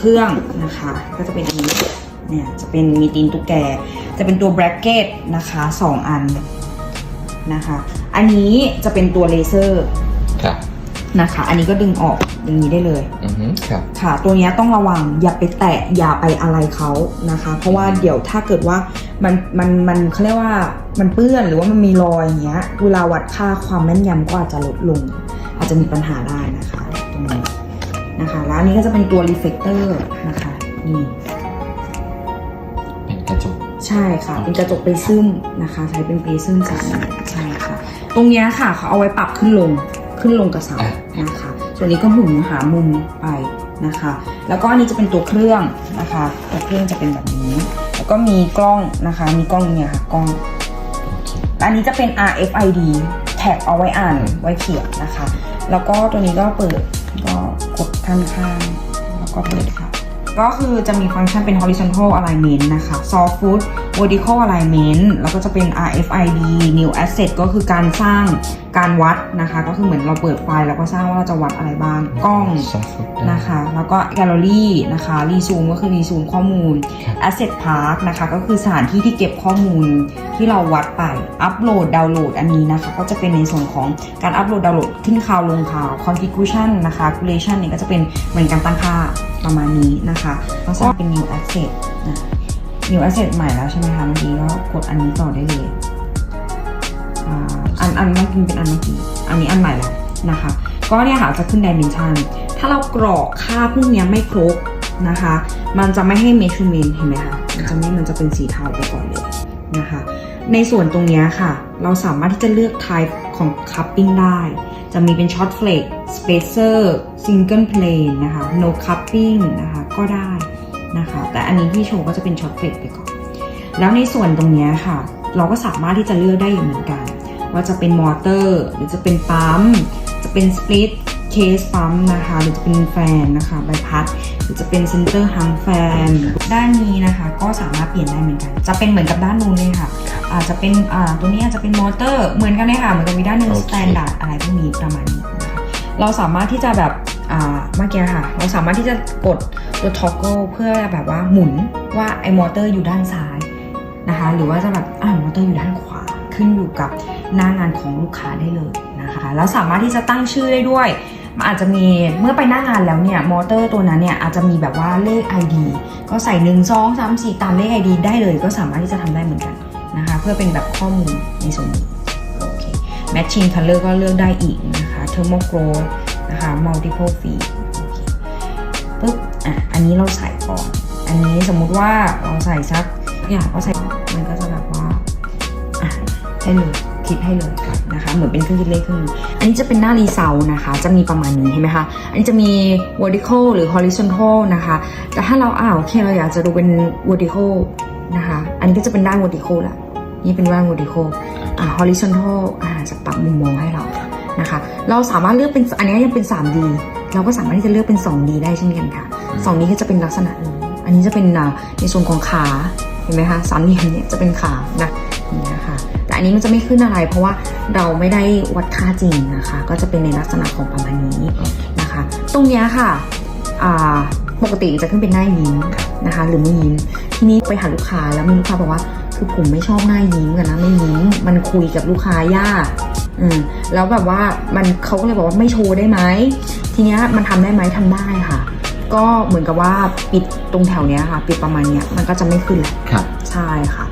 เครื่องนะคะ ก็จะเป็นอันนี้เนี่ยจะเป็นมีตีนตุ๊กแก จะเป็นตัวแบรกเก็ตนะคะสองอันนะคะ อันนี้จะเป็นตัวเลเซอร์ครับนะคะ อันนี้ก็ดึงออกอย่างนี้ได้เลยอือฮึครับค่ะ ตัวเนี้ยต้องระวังอย่าไปแตะอย่าไปอะไรเขานะคะ เพราะว่าเดี๋ยวถ้าเกิดว่ามันมันมันเขาเรียกว่ามันเปื้อนหรือว่ามันมีรอยอย่างเงี้ยเวลาวัดค่าความแม่นยำก็อาจจะลดลง อาจจะมีปัญหาได้นะคะตรงนี้ นะคะ แล้วอันนี้ก็จะเป็นตัวรีเฟกเตอร์นะคะนี่เป็นกระจก ใช่ค่ะ เป็นกระจกเปซึมนะคะ ใช้เป็นเปซึมสีใช่ค่ะ ตรงเนี้ยค่ะเขาเอาไว้ปรับขึ้นลงขึ้นลงกระเสานะคะ ส่วนนี้ก็หมุนหามุมไปนะคะ แล้วก็อันนี้จะเป็นตัวเครื่องนะคะตัวเครื่องจะเป็นแบบนี้ แล้วก็มีกล้องนะคะ มีกล้องเนี่ยค่ะกล้องโอเคอันนี้จะเป็น RFID แท็กเอาไว้อ่านไว้เขียนนะคะ แล้วก็ตัวนี้ก็เปิด ก็กดข้างๆ แล้วก็เปิดค่ะ ก็คือจะมีฟังก์ชันเป็น horizontal alignment นะคะ soft foot vertical alignment แล้วก็จะเป็น RFID new asset ก็คือการสร้างการวัดนะคะ ก็คือเหมือนเราเปิดไฟล์แล้วก็สร้างว่าเราจะวัดอะไรบ้าง กล้องซอฟต์ฟุตนะคะ แล้วก็แกลเลอรี่นะคะรีซูมก็คือรีซูมข้อมูลครับ Asset Park นะคะ ก็คือสถานที่ที่เก็บข้อมูลที่เราวัดไป อัปโหลด ดาวน์โหลดอันนี้นะคะ ก็จะเป็นในส่วนของการอัปโหลด ดาวน์โหลด ขึ้นข่าวลงข่าว Configuration นะคะ Calculation เนี่ยก็จะเป็นเหมือนการตั้งค่า ประมาณนี้นะคะแล้วก็เป็น New Asset นะ New Asset ใหม่แล้วใช่ไหมคะเมื่อกี้ก็กดอันนี้ต่อได้เลยอันอันเมื่อกี้เป็นอันเมื่อกี้อันนี้อันใหม่แล้วนะคะ ก็เนี่ยค่ะจะขึ้น dimension ถ้าเรากรอกค่าพวกนี้ไม่ครบนะคะ มันจะไม่ให้ measurement เห็นไหมคะมันจะไม่มันจะเป็นสีเทาไปก่อนเลยนะคะ ในส่วนตรงนี้ค่ะ เราสามารถที่จะเลือก type ของ cupping ได้ จะมีเป็น short flake spacer single plane นะคะ no cupping นะคะก็ได้นะคะ แต่อันนี้ที่โชว์ก็จะเป็น short flake ไปก่อน แล้วในส่วนตรงเนี้ยค่ะ เราก็สามารถที่จะเลือกได้อีกเหมือนกัน ว่าจะเป็นมอเตอร์หรือจะเป็นปั๊ม จะเป็นสปลิตเคสปั๊มนะคะ หรือจะเป็นแฟนนะคะใบพัด หรือจะเป็นเซนเตอร์ฮังแฟน ด้านนี้นะคะก็สามารถเปลี่ยนได้เหมือนกัน จะเป็นเหมือนกับด้านนู้นเลยค่ะ อาจจะเป็นอ่าตัวนี้อาจจะเป็นมอเตอร์เหมือนกันเลยค่ะ เหมือนกับมีด้านหนึ่งโอสเคแตนดาร์ดอะไรพวกนี้ประมาณนี้นะคะเราสามารถที่จะแบบอ่า เมื่อกี้ค่ะ เราสามารถที่จะกดตัวท็อกเกิลเพื่อแบบว่าหมุนว่าไอ้มอเตอร์อยู่ด้านซ้ายนะคะ หรือว่าจะแบบอ่ามอเตอร์อยู่ด้านขวา ขึ้นอยู่กับหน้างานของลูกค้าได้เลยนะคะ แล้วสามารถที่จะตั้งชื่อได้ด้วยมันอาจจะมีเมื่อไปหน้างานแล้วเนี่ยมอเตอร์ตัวนั้นเนี่ยอาจจะมีแบบว่าเลข ID ก็ใส่ 1 2 3 4 ตามเลข ID ได้เลย ก็สามารถที่จะทำได้เหมือนกันนะคะ เพื่อเป็นแบบข้อมูลในส่วนนี้โอเค matching color ก็เลือกได้อีกนะคะ thermal glow นะคะ multiple feed ปึ๊บ อะ อันนี้เราใส่ก่อน อันนี้สมมุติว่าเราใส่สักอย่างก็ใส่มันก็จะแบบว่า อะให้เลยคิดให้เลยนะคะ เหมือนเป็นเครื่องคิดเลขเครื่องหนึงอันนี้จะเป็นหน้ารีเซลนะคะ จะมีประมาณนี้เห็นไหมคะ อันนี้จะมี vertical หรือ horizontal นะคะ แต่ถ้าเราอ่าโอเคเราอยากจะดูเป็น vertical นะคะ อันนี้ก็จะเป็นด้าน vertical ละนี่เป็นด้าน vertical อ่า horizontal อ่าจะปรับมุมมองให้เรา นะคะ เราสามารถเลือกเป็นอันนี้ยังเป็น 3D เราก็สามารถที่จะเลือกเป็น 2D ได้เช่นกันค่ะ 2D ก็จะเป็นลักษณะนี้อันนี้จะเป็นอ่าในส่วนของขาเห็นไหมคะสามเหลี่ยมเนี่ยจะเป็นขานะอย่างนี้ยค่ะแต่อันนี้มันจะไม่ขึ้นอะไร เพราะว่าเราไม่ได้วัดค่าจริงนะคะ ก็จะเป็นในลักษณะของประมาณนี้นะคะ ตรงเนี้ยค่ะอ่าปกติจะขึ้นเป็นหน้ายิ้มนะคะ หรือไม่ยิ้มทีนี้ไปหาลูกค้าแล้วมีลูกค้าบอกว่าคือผมไม่ชอบหน้ายิ้มกับหน้าไม่ยิ้มมันคุยกับลูกค้ายาก อืมแล้วแบบว่ามันเขาก็เลยบอกว่าไม่โชว์ได้ไหมทีเนี้ยมันทำได้ไหมทำได้ค่ะ ก็เหมือนกับว่าปิดตรงแถวเนี้ยค่ะ ปิดประมาณเนี้ยมันก็จะไม่ขึ้นแหละครับใช่ค่ะ